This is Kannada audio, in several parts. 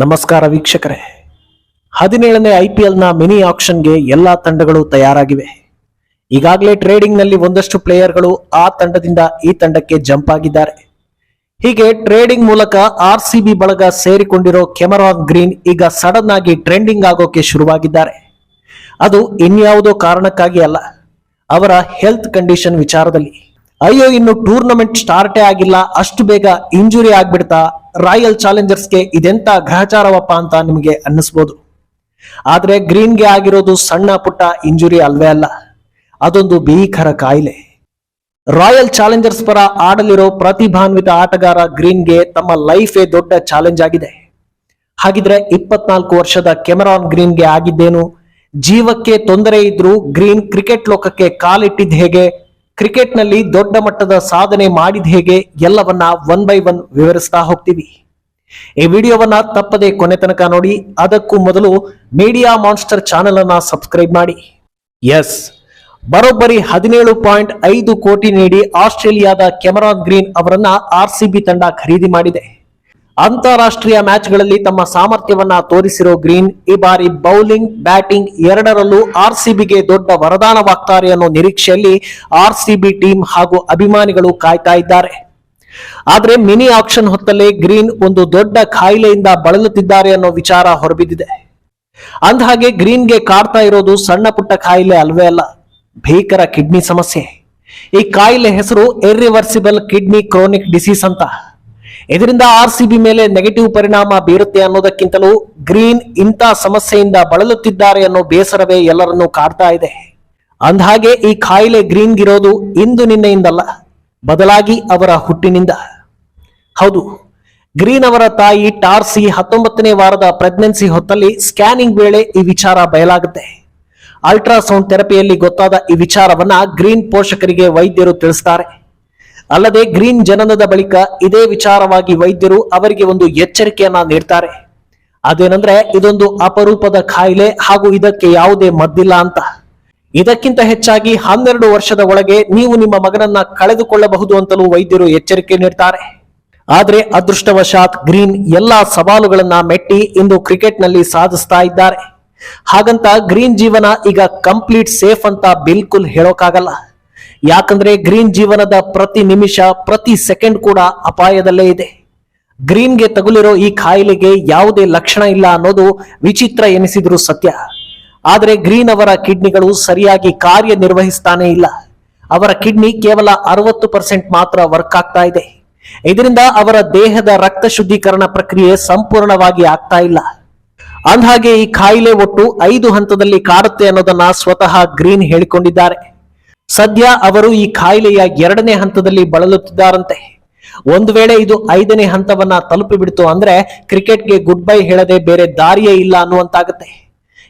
ನಮಸ್ಕಾರ ವೀಕ್ಷಕರೇ. ಹದಿನೇಳನೇ ಐ ಪಿ ಎಲ್ನ ಮಿನಿ ಆಕ್ಷನ್ಗೆ ಎಲ್ಲಾ ತಂಡಗಳು ತಯಾರಾಗಿವೆ. ಈಗಾಗಲೇ ಟ್ರೇಡಿಂಗ್ನಲ್ಲಿ ಒಂದಷ್ಟು ಪ್ಲೇಯರ್ಗಳು ಆ ತಂಡದಿಂದ ಈ ತಂಡಕ್ಕೆ ಜಂಪ್ ಆಗಿದ್ದಾರೆ. ಹೀಗೆ ಟ್ರೇಡಿಂಗ್ ಮೂಲಕ ಆರ್ ಸಿ ಬಿ ಬಳಗ ಸೇರಿಕೊಂಡಿರೋ ಕೆಮರಾನ್ ಗ್ರೀನ್ ಈಗ ಸಡನ್ ಆಗಿ ಟ್ರೆಂಡಿಂಗ್ ಆಗೋಕೆ ಶುರುವಾಗಿದ್ದಾರೆ. ಅದು ಇನ್ಯಾವುದೋ ಕಾರಣಕ್ಕಾಗಿ ಅಲ್ಲ, ಅವರ ಹೆಲ್ತ್ ಕಂಡೀಷನ್ ವಿಚಾರದಲ್ಲಿ. ಅಯ್ಯೋ, ಇನ್ನು ಟೂರ್ನಮೆಂಟ್ ಸ್ಟಾರ್ಟೇ ಆಗಿಲ್ಲ, ಅಷ್ಟು ಬೇಗ ಇಂಜುರಿ ಆಗ್ಬಿಡ್ತಾ ರಾಯಲ್ ಚಾಲೆಂಜರ್ಸ್ಗೆ ಇದೆಂತ ಗ್ರಹಚಾರವಪ್ಪ ಅಂತ ನಿಮಗೆ ಅನ್ನಿಸ್ಬೋದು? ಆದ್ರೆ ಗ್ರೀನ್ಗೆ ಆಗಿರೋದು ಸಣ್ಣ ಪುಟ್ಟ ಇಂಜುರಿ ಅಲ್ವೇ ಅಲ್ಲ, ಅದೊಂದು ಭೀಕರ ಕಾಯಿಲೆ. ರಾಯಲ್ ಚಾಲೆಂಜರ್ಸ್ ಪರ ಆಡಲಿರೋ ಪ್ರತಿಭಾನ್ವಿತ ಆಟಗಾರ ಗ್ರೀನ್ಗೆ ತಮ್ಮ ಲೈಫೇ ದೊಡ್ಡ ಚಾಲೆಂಜ್ ಆಗಿದೆ. ಹಾಗಿದ್ರೆ ಇಪ್ಪತ್ನಾಲ್ಕು ವರ್ಷದ ಕೆಮರಾನ್ ಗ್ರೀನ್ಗೆ ಆಗಿದ್ದೇನು? ಜೀವಕ್ಕೆ ತೊಂದರೆ ಇದ್ರೂ ಗ್ರೀನ್ ಕ್ರಿಕೆಟ್ ಲೋಕಕ್ಕೆ ಕಾಲಿಟ್ಟಿದ್ ಹೇಗೆ? ಕ್ರಿಕೆಟ್ನಲ್ಲಿ ದೊಡ್ಡ ಮಟ್ಟದ ಸಾಧನೆ ಮಾಡಿದ ಹೇಗೆ ಎಲ್ಲವನ್ನ ಒನ್ ಬೈ ಒನ್ ವಿವರಿಸ್ತಾ ಹೋಗ್ತೀವಿ. ಈ ವಿಡಿಯೋವನ್ನ ತಪ್ಪದೆ ಕೊನೆ ತನಕ ನೋಡಿ, ಅದಕ್ಕೂ ಮೊದಲು ಮೀಡಿಯಾ ಮಾನ್ಸ್ಟರ್ ಚಾನೆಲ್ ಅನ್ನ ಸಬ್ಸ್ಕ್ರೈಬ್ ಮಾಡಿ. ಎಸ್ ಬರೋಬ್ಬರಿ ಹದಿನೇಳು ಪಾಯಿಂಟ್ ಐದು ಕೋಟಿ ನೀಡಿ ಆಸ್ಟ್ರೇಲಿಯಾದ ಕೆಮರಾನ್ ಗ್ರೀನ್ ಅವರನ್ನ ಆರ್ ತಂಡ ಖರೀದಿ ಮಾಡಿದೆ. ಅಂತಾರಾಷ್ಟ್ರೀಯ ಮ್ಯಾಚ್ಗಳಲ್ಲಿ ತಮ್ಮ ಸಾಮರ್ಥ್ಯವನ್ನ ತೋರಿಸಿರೋ ಗ್ರೀನ್, ಈ ಬಾರಿ ಬೌಲಿಂಗ್, ಬ್ಯಾಟಿಂಗ್ ಎರಡರಲ್ಲೂ ಆರ್ ಸಿಬಿಗೆ ದೊಡ್ಡ ವರದಾನವಾಗ್ತಾರೆ ಅನ್ನೋ ನಿರೀಕ್ಷೆಯಲ್ಲಿ ಆರ್ ಸಿಬಿ ಟೀಮ್ ಹಾಗೂ ಅಭಿಮಾನಿಗಳು ಕಾಯ್ತಾ ಇದ್ದಾರೆ. ಆದ್ರೆ ಮಿನಿ ಆಕ್ಷನ್ ಹೊತ್ತಲ್ಲೇ ಗ್ರೀನ್ ಒಂದು ದೊಡ್ಡ ಖಾಯಿಲೆಯಿಂದ ಬಳಲುತ್ತಿದ್ದಾರೆ ಅನ್ನೋ ವಿಚಾರ ಹೊರಬಿದ್ದಿದೆ. ಅಂದಹಾಗೆ ಗ್ರೀನ್ಗೆ ಕಾಡ್ತಾ ಇರೋದು ಸಣ್ಣ ಪುಟ್ಟ ಕಾಯಿಲೆ ಅಲ್ವೇ ಅಲ್ಲ, ಭೀಕರ ಕಿಡ್ನಿ ಸಮಸ್ಯೆ. ಈ ಕಾಯಿಲೆ ಹೆಸರು ಇರ್ರಿವರ್ಸಿಬಲ್ ಕಿಡ್ನಿ ಕ್ರೋನಿಕ್ ಡಿಸೀಸ್ ಅಂತ. ಇದರಿಂದ ಆರ್ ಸಿ ಬಿ ಮೇಲೆ ನೆಗೆಟಿವ್ ಪರಿಣಾಮ ಬೀರುತ್ತೆ ಅನ್ನೋದಕ್ಕಿಂತಲೂ ಗ್ರೀನ್ ಇಂಥ ಸಮಸ್ಯೆಯಿಂದ ಬಳಲುತ್ತಿದ್ದಾರೆ ಅನ್ನೋ ಬೇಸರವೇ ಎಲ್ಲರನ್ನೂ ಕಾಡ್ತಾ ಇದೆ. ಅಂದಹಾಗೆ ಈ ಕಾಯಿಲೆ ಗ್ರೀನ್ಗಿರೋದು ಇಂದು ನಿನ್ನೆಯಿಂದಲ್ಲ, ಬದಲಾಗಿ ಅವರ ಹುಟ್ಟಿನಿಂದ. ಹೌದು, ಗ್ರೀನ್ ಅವರ ತಾಯಿ ಟಾರ್ಸಿ ಹತ್ತೊಂಬತ್ತನೇ ವಾರದ ಪ್ರೆಗ್ನೆನ್ಸಿ ಹೊತ್ತಲ್ಲಿ ಸ್ಕ್ಯಾನಿಂಗ್ ವೇಳೆ ಈ ವಿಚಾರ ಬಯಲಾಗುತ್ತೆ. ಅಲ್ಟ್ರಾಸೌಂಡ್ ಥೆರಪಿಯಲ್ಲಿ ಗೊತ್ತಾದ ಈ ವಿಚಾರವನ್ನ ಗ್ರೀನ್ ಪೋಷಕರಿಗೆ ವೈದ್ಯರು ತಿಳಿಸ್ತಾರೆ. ಅಲ್ಲದೆ ಗ್ರೀನ್ ಜನನದ ಬಳಿಕ ಇದೇ ವಿಚಾರವಾಗಿ ವೈದ್ಯರು ಅವರಿಗೆ ಒಂದು ಎಚ್ಚರಿಕೆಯನ್ನ ನೀಡ್ತಾರೆ. ಅದೇನಂದ್ರೆ ಇದೊಂದು ಅಪರೂಪದ ಕಾಯಿಲೆ ಹಾಗೂ ಇದಕ್ಕೆ ಯಾವುದೇ ಮದ್ದಿಲ್ಲ ಅಂತ. ಇದಕ್ಕಿಂತ ಹೆಚ್ಚಾಗಿ ಹನ್ನೆರಡು ವರ್ಷದ ಒಳಗೆ ನೀವು ನಿಮ್ಮ ಮಗನನ್ನ ಕಳೆದುಕೊಳ್ಳಬಹುದು ಅಂತಲೂ ವೈದ್ಯರು ಎಚ್ಚರಿಕೆ ನೀಡ್ತಾರೆ. ಆದ್ರೆ ಅದೃಷ್ಟವಶಾತ್ ಗ್ರೀನ್ ಎಲ್ಲಾ ಸವಾಲುಗಳನ್ನ ಮೆಟ್ಟಿ ಇಂದು ಕ್ರಿಕೆಟ್ನಲ್ಲಿ ಸಾಧಿಸ್ತಾ ಇದ್ದಾರೆ. ಹಾಗಂತ ಗ್ರೀನ್ ಜೀವನ ಈಗ ಕಂಪ್ಲೀಟ್ ಸೇಫ್ ಅಂತ ಬಿಲ್ಕುಲ್ ಹೇಳೋಕ್ಕಾಗಲ್ಲ ಯಾಕಂದ್ರೆ ಗ್ರೀನ್ ಜೀವನದ ಪ್ರತಿ ನಿಮಿಷ, ಪ್ರತಿ ಸೆಕೆಂಡ್ ಕೂಡ ಅಪಾಯದಲ್ಲೇ ಇದೆ. ಗ್ರೀನ್ಗೆ ತಗುಲಿರೋ ಈ ಕಾಯಿಲೆಗೆ ಯಾವುದೇ ಲಕ್ಷಣ ಇಲ್ಲ ಅನ್ನೋದು ವಿಚಿತ್ರ ಎನಿಸಿದ್ರು ಸತ್ಯ. ಆದರೆ ಗ್ರೀನ್ ಅವರ ಕಿಡ್ನಿಗಳು ಸರಿಯಾಗಿ ಕಾರ್ಯನಿರ್ವಹಿಸ್ತಾನೆ ಇಲ್ಲ. ಅವರ ಕಿಡ್ನಿ ಕೇವಲ ಅರವತ್ತು ಪರ್ಸೆಂಟ್ ಮಾತ್ರ ವರ್ಕ್ ಆಗ್ತಾ ಇದೆ. ಇದರಿಂದ ಅವರ ದೇಹದ ರಕ್ತ ಶುದ್ಧೀಕರಣ ಪ್ರಕ್ರಿಯೆ ಸಂಪೂರ್ಣವಾಗಿ ಆಗ್ತಾ ಇಲ್ಲ. ಅಂದ್ಹಾಗೆ ಈ ಕಾಯಿಲೆ ಒಟ್ಟು ಐದು ಹಂತದಲ್ಲಿ ಕಾಡುತ್ತೆ ಅನ್ನೋದನ್ನ ಸ್ವತಃ ಗ್ರೀನ್ ಹೇಳಿಕೊಂಡಿದ್ದಾರೆ. ಸದ್ಯ ಅವರು ಈ ಕಾಯಿಲೆಯ ಎರಡನೇ ಹಂತದಲ್ಲಿ ಬಳಲುತ್ತಿದ್ದಾರಂತೆ. ಒಂದು ವೇಳೆ ಇದು ಐದನೇ ಹಂತವನ್ನ ತಲುಪಿಬಿಡ್ತು ಅಂದ್ರೆ ಕ್ರಿಕೆಟ್ಗೆ ಗುಡ್ ಬೈ ಹೇಳದೆ ಬೇರೆ ದಾರಿಯೇ ಇಲ್ಲ ಅನ್ನುವಂತಾಗತ್ತೆ.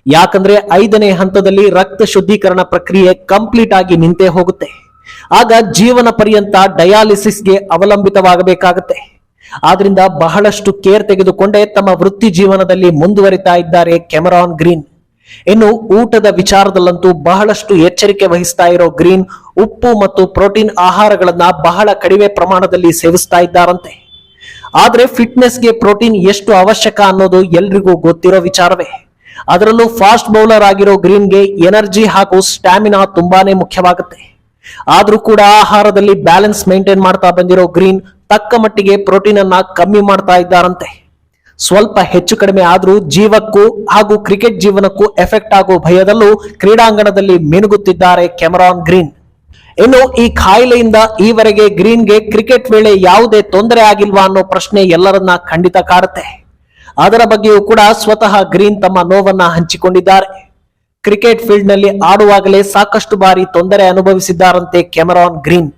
ಯಾಕಂದ್ರೆ ಐದನೇ ಹಂತದಲ್ಲಿ ರಕ್ತ ಶುದ್ಧೀಕರಣ ಪ್ರಕ್ರಿಯೆ ಕಂಪ್ಲೀಟ್ ಆಗಿ ನಿಂತೇ ಹೋಗುತ್ತೆ. ಆಗ ಜೀವನ ಪರ್ಯಂತ ಡಯಾಲಿಸಿಸ್ಗೆ ಅವಲಂಬಿತವಾಗಬೇಕಾಗುತ್ತೆ. ಆದ್ರಿಂದ ಬಹಳಷ್ಟು ಕೇರ್ ತೆಗೆದುಕೊಂಡೇ ತಮ್ಮ ವೃತ್ತಿ ಜೀವನದಲ್ಲಿ ಮುಂದುವರಿತಾ ಇದ್ದಾರೆ ಕೆಮರಾನ್ ಗ್ರೀನ್. ಇನ್ನು ಊಟದ ವಿಚಾರದಲ್ಲಂತೂ ಬಹಳಷ್ಟು ಎಚ್ಚರಿಕೆ ವಹಿಸ್ತಾ ಇರೋ ಗ್ರೀನ್ ಉಪ್ಪು ಮತ್ತು ಪ್ರೋಟೀನ್ ಆಹಾರಗಳನ್ನ ಬಹಳ ಕಡಿಮೆ ಪ್ರಮಾಣದಲ್ಲಿ ಸೇವಿಸ್ತಾ ಇದ್ದಾರಂತೆ. ಆದ್ರೆ ಫಿಟ್ನೆಸ್ಗೆ ಪ್ರೋಟೀನ್ ಎಷ್ಟು ಅವಶ್ಯಕ ಅನ್ನೋದು ಎಲ್ರಿಗೂ ಗೊತ್ತಿರೋ ವಿಚಾರವೇ. ಅದರಲ್ಲೂ ಫಾಸ್ಟ್ ಬೌಲರ್ ಆಗಿರೋ ಗ್ರೀನ್ಗೆ ಎನರ್ಜಿ ಹಾಗೂ ಸ್ಟ್ಯಾಮಿನಾ ತುಂಬಾನೇ ಮುಖ್ಯವಾಗುತ್ತೆ. ಆದ್ರೂ ಕೂಡ ಆಹಾರದಲ್ಲಿ ಬ್ಯಾಲೆನ್ಸ್ ಮೇಂಟೈನ್ ಮಾಡ್ತಾ ಬಂದಿರೋ ಗ್ರೀನ್ ತಕ್ಕ ಮಟ್ಟಿಗೆ ಪ್ರೋಟೀನ್ ಅನ್ನ ಕಮ್ಮಿ ಮಾಡ್ತಾ ಇದ್ದಾರಂತೆ. ಸ್ವಲ್ಪ ಹೆಚ್ಚು ಕಡಿಮೆ ಆದರೂ ಜೀವಕ್ಕೂ ಹಾಗೂ ಕ್ರಿಕೆಟ್ ಜೀವನಕ್ಕೂ ಎಫೆಕ್ಟ್ ಆಗೋ ಭಯದಲ್ಲೂ ಕ್ರೀಡಾಂಗಣದಲ್ಲಿ ಮಿನುಗುತ್ತಿದ್ದಾರೆ ಕೆಮರಾನ್ ಗ್ರೀನ್. ಇನ್ನು ಈ ಕಾಯಿಲೆಯಿಂದ ಈವರೆಗೆ ಗ್ರೀನ್ಗೆ ಕ್ರಿಕೆಟ್ ವೇಳೆ ಯಾವುದೇ ತೊಂದರೆ ಆಗಿಲ್ವಾ ಅನ್ನೋ ಪ್ರಶ್ನೆ ಎಲ್ಲರನ್ನ ಖಂಡಿತ ಕಾಡುತ್ತೆ. ಅದರ ಬಗ್ಗೆಯೂ ಕೂಡ ಸ್ವತಃ ಗ್ರೀನ್ ತಮ್ಮ ನೋವನ್ನ ಹಂಚಿಕೊಂಡಿದ್ದಾರೆ. ಕ್ರಿಕೆಟ್ ಫೀಲ್ಡ್ನಲ್ಲಿ ಆಡುವಾಗಲೇ ಸಾಕಷ್ಟು ಬಾರಿ ತೊಂದರೆ ಅನುಭವಿಸಿದ್ದಾರಂತೆ ಕೆಮರಾನ್ ಗ್ರೀನ್.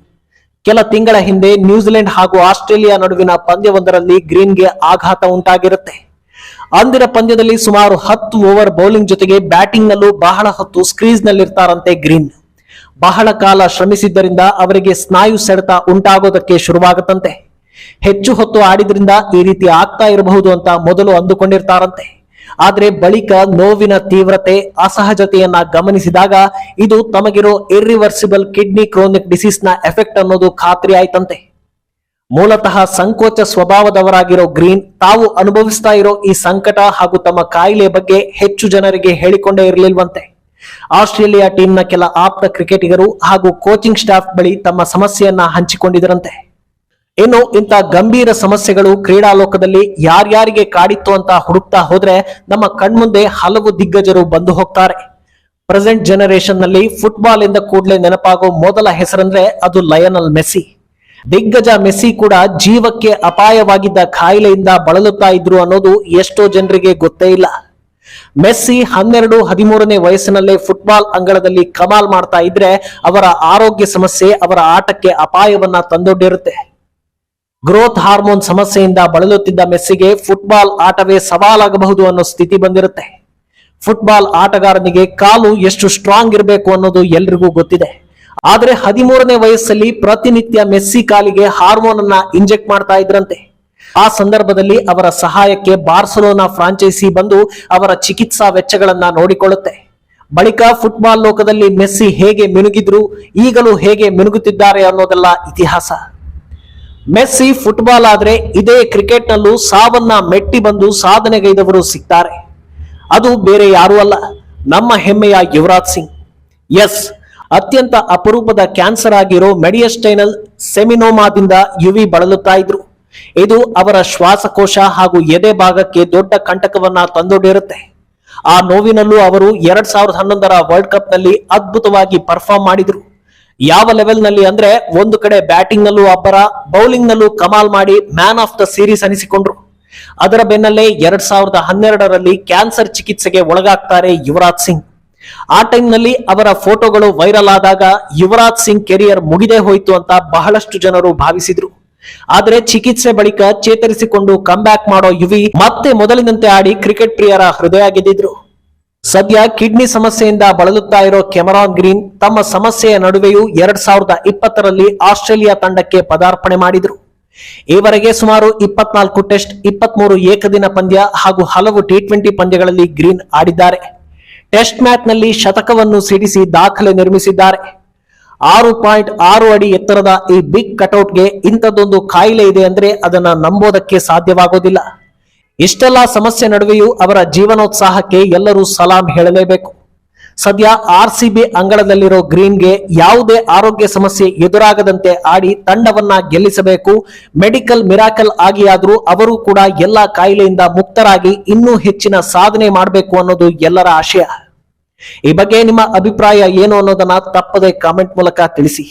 ಕೆಲ ತಿಂಗಳ ಹಿಂದೆ ನ್ಯೂಜಿಲೆಂಡ್ ಹಾಗೂ ಆಸ್ಟ್ರೇಲಿಯಾ ನಡುವಿನ ಪಂದ್ಯವೊಂದರಲ್ಲಿ ಗ್ರೀನ್ಗೆ ಆಘಾತ ಉಂಟಾಗಿರುತ್ತೆ. ಅಂದಿನ ಪಂದ್ಯದಲ್ಲಿ ಸುಮಾರು ಹತ್ತು ಓವರ್ ಬೌಲಿಂಗ್ ಜೊತೆಗೆ ಬ್ಯಾಟಿಂಗ್ ನಲ್ಲೂ ಬಹಳ ಹೊತ್ತು ಸ್ಕ್ರೀಸ್ ನಲ್ಲಿರ್ತಾರಂತೆ ಗ್ರೀನ್. ಬಹಳ ಕಾಲ ಶ್ರಮಿಸಿದ್ದರಿಂದ ಅವರಿಗೆ ಸ್ನಾಯು ಸೆಳೆತ ಉಂಟಾಗೋದಕ್ಕೆ ಶುರುವಾಗುತ್ತಂತೆ. ಹೆಚ್ಚು ಹೊತ್ತು ಆಡಿದ್ರಿಂದ ಈ ರೀತಿ ಆಗ್ತಾ ಇರಬಹುದು ಅಂತ ಮೊದಲು ಅಂದುಕೊಂಡಿರ್ತಾರಂತೆ. ಆದ್ರೆ ಬಳಿಕ ನೋವಿನ ತೀವ್ರತೆ ಅಸಹಜತೆಯನ್ನ ಗಮನಿಸಿದಾಗ ಇದು ತಮಗಿರೋ ಇರ್ರಿವರ್ಸಿಬಲ್ ಕಿಡ್ನಿ ಕ್ರೋನಿಕ್ ಡಿಸೀಸ್ನ ಎಫೆಕ್ಟ್ ಅನ್ನೋದು ಖಾತ್ರಿ ಆಯ್ತಂತೆ. ಮೂಲತಃ ಸಂಕೋಚ ಸ್ವಭಾವದವರಾಗಿರೋ ಗ್ರೀನ್ ತಾವು ಅನುಭವಿಸ್ತಾ ಇರೋ ಈ ಸಂಕಟ ಹಾಗೂ ತಮ್ಮ ಕಾಯಿಲೆ ಬಗ್ಗೆ ಹೆಚ್ಚು ಜನರಿಗೆ ಹೇಳಿಕೊಂಡೇ ಇರಲಿಲ್ವಂತೆ. ಆಸ್ಟ್ರೇಲಿಯಾ ಟೀಮ್ನ ಕೆಲ ಆಪ್ತ ಕ್ರಿಕೆಟಿಗರು ಹಾಗೂ ಕೋಚಿಂಗ್ ಸ್ಟಾಫ್ ಬಳಿ ತಮ್ಮ ಸಮಸ್ಯೆಯನ್ನ ಹಂಚಿಕೊಂಡಿದ್ದರಂತೆ. ಇನ್ನು ಇಂಥ ಗಂಭೀರ ಸಮಸ್ಯೆಗಳು ಕ್ರೀಡಾ ಲೋಕದಲ್ಲಿ ಯಾರ್ಯಾರಿಗೆ ಕಾಡಿತ್ತು ಅಂತ ಹುಡುಕ್ತಾ ಹೋದ್ರೆ ನಮ್ಮ ಕಣ್ಮುಂದೆ ಹಲವು ದಿಗ್ಗಜರು ಬಂದು ಹೋಗ್ತಾರೆ. ಪ್ರೆಸೆಂಟ್ ಜನರೇಷನ್ನಲ್ಲಿ ಫುಟ್ಬಾಲ್ ಇಂದ ಕೂಡಲೇ ನೆನಪಾಗೋ ಮೊದಲ ಹೆಸರಂದ್ರೆ ಅದು ಲಯನಲ್ ಮೆಸ್ಸಿ. ದಿಗ್ಗಜ ಮೆಸ್ಸಿ ಕೂಡ ಜೀವಕ್ಕೆ ಅಪಾಯವಾಗಿದ್ದ ಕಾಯಿಲೆಯಿಂದ ಬಳಲುತ್ತಾ ಇದ್ರು ಅನ್ನೋದು ಎಷ್ಟೋ ಜನರಿಗೆ ಗೊತ್ತೇ ಇಲ್ಲ. ಮೆಸ್ಸಿ ಹನ್ನೆರಡು ಹದಿಮೂರನೇ ವಯಸ್ಸಿನಲ್ಲೇ ಫುಟ್ಬಾಲ್ ಅಂಗಳದಲ್ಲಿ ಕಮಾಲ್ ಮಾಡ್ತಾ ಇದ್ರೆ ಅವರ ಆರೋಗ್ಯ ಸಮಸ್ಯೆ, ಅವರ ಆಟಕ್ಕೆ ಅಪಾಯವನ್ನ ತಂದೊಡ್ಡಿರುತ್ತೆ. ಗ್ರೋತ್ ಹಾರ್ಮೋನ್ ಸಮಸ್ಯೆಯಿಂದ ಬಳಲುತ್ತಿದ್ದ ಮೆಸ್ಸಿಗೆ ಫುಟ್ಬಾಲ್ ಆಟವೇ ಸವಾಲಾಗಬಹುದು ಅನ್ನೋ ಸ್ಥಿತಿ ಬಂದಿರುತ್ತೆ. ಫುಟ್ಬಾಲ್ ಆಟಗಾರನಿಗೆ ಕಾಲು ಎಷ್ಟು ಸ್ಟ್ರಾಂಗ್ ಇರಬೇಕು ಅನ್ನೋದು ಎಲ್ರಿಗೂ ಗೊತ್ತಿದೆ. ಆದರೆ ಹದಿಮೂರನೇ ವಯಸ್ಸಲ್ಲಿ ಪ್ರತಿನಿತ್ಯ ಮೆಸ್ಸಿ ಕಾಲಿಗೆ ಹಾರ್ಮೋನ್ ಅನ್ನ ಇಂಜೆಕ್ಟ್ ಮಾಡ್ತಾ ಇದ್ರಂತೆ. ಆ ಸಂದರ್ಭದಲ್ಲಿ ಅವರ ಸಹಾಯಕ್ಕೆ ಬಾರ್ಸಲೋನಾ ಫ್ರಾಂಚೈಸಿ ಬಂದು ಅವರ ಚಿಕಿತ್ಸಾ ವೆಚ್ಚಗಳನ್ನ ನೋಡಿಕೊಳ್ಳುತ್ತೆ. ಬಳಿಕ ಫುಟ್ಬಾಲ್ ಲೋಕದಲ್ಲಿ ಮೆಸ್ಸಿ ಹೇಗೆ ಮಿನುಗಿದ್ರು, ಈಗಲೂ ಹೇಗೆ ಮಿನುಗುತ್ತಿದ್ದಾರೆ ಅನ್ನೋದೆಲ್ಲ ಇತಿಹಾಸ. ಮೆಸ್ಸಿ ಫುಟ್ಬಾಲ್ ಆದ್ರೆ ಇದೇ ಕ್ರಿಕೆಟ್ನಲ್ಲೂ ಸಾವನ್ನ ಮೆಟ್ಟಿ ಬಂದು ಸಾಧನೆಗೈದವರು ಸಿಗ್ತಾರೆ. ಅದು ಬೇರೆ ಯಾರೂ ಅಲ್ಲ, ನಮ್ಮ ಹೆಮ್ಮೆಯ ಯುವರಾಜ್ ಸಿಂಗ್. ಎಸ್, ಅತ್ಯಂತ ಅಪರೂಪದ ಕ್ಯಾನ್ಸರ್ ಆಗಿರೋ ಮೆಡಿಯಸ್ಟೈನಲ್ ಸೆಮಿನೋಮಾದಿಂದ ಯುವಿ ಬಳಲುತ್ತಾ ಇದ್ರು. ಇದು ಅವರ ಶ್ವಾಸಕೋಶ ಹಾಗೂ ಎದೆ ಭಾಗಕ್ಕೆ ದೊಡ್ಡ ಕಂಟಕವನ್ನ ತಂದೊಡ್ಡಿರುತ್ತೆ. ಆ ನೋವಿನಲ್ಲೂ ಅವರು ಎರಡ್ ಸಾವಿರದ ಹನ್ನೊಂದರ ವರ್ಲ್ಡ್ ಕಪ್ನಲ್ಲಿ ಅದ್ಭುತವಾಗಿ ಪರ್ಫಾರ್ಮ್ ಮಾಡಿದ್ರು. ಯಾವ ಲೆವೆಲ್ನಲ್ಲಿ ಅಂದ್ರೆ ಒಂದು ಕಡೆ ಬ್ಯಾಟಿಂಗ್ ನಲ್ಲೂ ಅಬ್ಬರ ಬೌಲಿಂಗ್ ನಲ್ಲೂ ಕಮಾಲ್ ಮಾಡಿ ಮ್ಯಾನ್ ಆಫ್ ದ ಸೀರೀಸ್ ಅನಿಸಿಕೊಂಡ್ರು. ಅದರ ಬೆನ್ನಲ್ಲೇ ಎರಡ್ ಸಾವಿರದ ಹನ್ನೆರಡರಲ್ಲಿ ಕ್ಯಾನ್ಸರ್ ಚಿಕಿತ್ಸೆಗೆ ಒಳಗಾಗ್ತಾರೆ ಯುವರಾಜ್ ಸಿಂಗ್. ಆ ಟೈಮ್ನಲ್ಲಿ ಅವರ ಫೋಟೋಗಳು ವೈರಲ್ ಆದಾಗ ಯುವರಾಜ್ ಸಿಂಗ್ ಕೆರಿಯರ್ ಮುಗಿದೇ ಹೋಯ್ತು ಅಂತ ಬಹಳಷ್ಟು ಜನರು ಭಾವಿಸಿದ್ರು. ಆದರೆ ಚಿಕಿತ್ಸೆ ಬಳಿಕ ಚೇತರಿಸಿಕೊಂಡು ಬ್ಯಾಕ್ ಮಾಡೋ ಯುವಿ ಮತ್ತೆ ಮೊದಲಿನಂತೆ ಆಡಿ ಕ್ರಿಕೆಟ್ ಪ್ರಿಯರ ಹೃದಯ ಗೆದ್ದಿದ್ರು. ಸದ್ಯ ಕಿಡ್ನಿ ಸಮಸ್ಯೆಯಿಂದ ಬಳಲುತ್ತಾ ಇರೋ ಕೆಮರಾನ್ ಗ್ರೀನ್ ತಮ್ಮ ಸಮಸ್ಯೆಯ ನಡುವೆಯೂ ಎರಡ್ ಸಾವಿರದ ಇಪ್ಪತ್ತರಲ್ಲಿ ಆಸ್ಟ್ರೇಲಿಯಾ ತಂಡಕ್ಕೆ ಪದಾರ್ಪಣೆ ಮಾಡಿದರು. ಈವರೆಗೆ ಸುಮಾರು ಇಪ್ಪತ್ನಾಲ್ಕು ಟೆಸ್ಟ್, ಇಪ್ಪತ್ಮೂರು ಏಕದಿನ ಪಂದ್ಯ ಹಾಗೂ ಹಲವು ಟಿ ಟ್ವೆಂಟಿ ಪಂದ್ಯಗಳಲ್ಲಿ ಗ್ರೀನ್ ಆಡಿದ್ದಾರೆ. ಟೆಸ್ಟ್ ಮ್ಯಾಚ್ನಲ್ಲಿ ಶತಕವನ್ನು ಸಿಡಿಸಿ ದಾಖಲೆ ನಿರ್ಮಿಸಿದ್ದಾರೆ. ಆರು ಪಾಯಿಂಟ್ ಆರು ಅಡಿ ಎತ್ತರದ ಈ ಬಿಗ್ ಕಟೌಟ್ಗೆ ಇಂಥದ್ದೊಂದು ಕಾಯಿಲೆ ಇದೆ ಅಂದ್ರೆ ಅದನ್ನ ನಂಬೋದಕ್ಕೆ ಸಾಧ್ಯವಾಗೋದಿಲ್ಲ. ಇಷ್ಟೆಲ್ಲ ಸಮಸ್ಯೆ ನಡುವೆಯೂ ಅವರ ಜೀವನೋತ್ಸಾಹಕ್ಕೆ ಎಲ್ಲರೂ ಸಲಾಂ ಹೇಳಲೇಬೇಕು. ಸದ್ಯ ಆರ್ ಸಿ ಬಿ ಅಂಗಳದಲ್ಲಿರೋ ಗ್ರೀನ್ಗೆ ಯಾವುದೇ ಆರೋಗ್ಯ ಸಮಸ್ಯೆ ಎದುರಾಗದಂತೆ ಆಡಿ ತಂಡವನ್ನ ಗೆಲ್ಲಿಸಬೇಕು. ಮೆಡಿಕಲ್ ಮಿರಾಕಲ್ ಆಗಿಯಾದರೂ ಅವರು ಕೂಡ ಎಲ್ಲ ಕಾಯಿಲೆಯಿಂದ ಮುಕ್ತರಾಗಿ ಇನ್ನೂ ಹೆಚ್ಚಿನ ಸಾಧನೆ ಮಾಡಬೇಕು ಅನ್ನೋದು ಎಲ್ಲರ ಆಶಯ. ಈ ಬಗ್ಗೆ ನಿಮ್ಮ ಅಭಿಪ್ರಾಯ ಏನು ಅನ್ನೋದನ್ನ ತಪ್ಪದೆ ಕಾಮೆಂಟ್ ಮೂಲಕ ತಿಳಿಸಿ.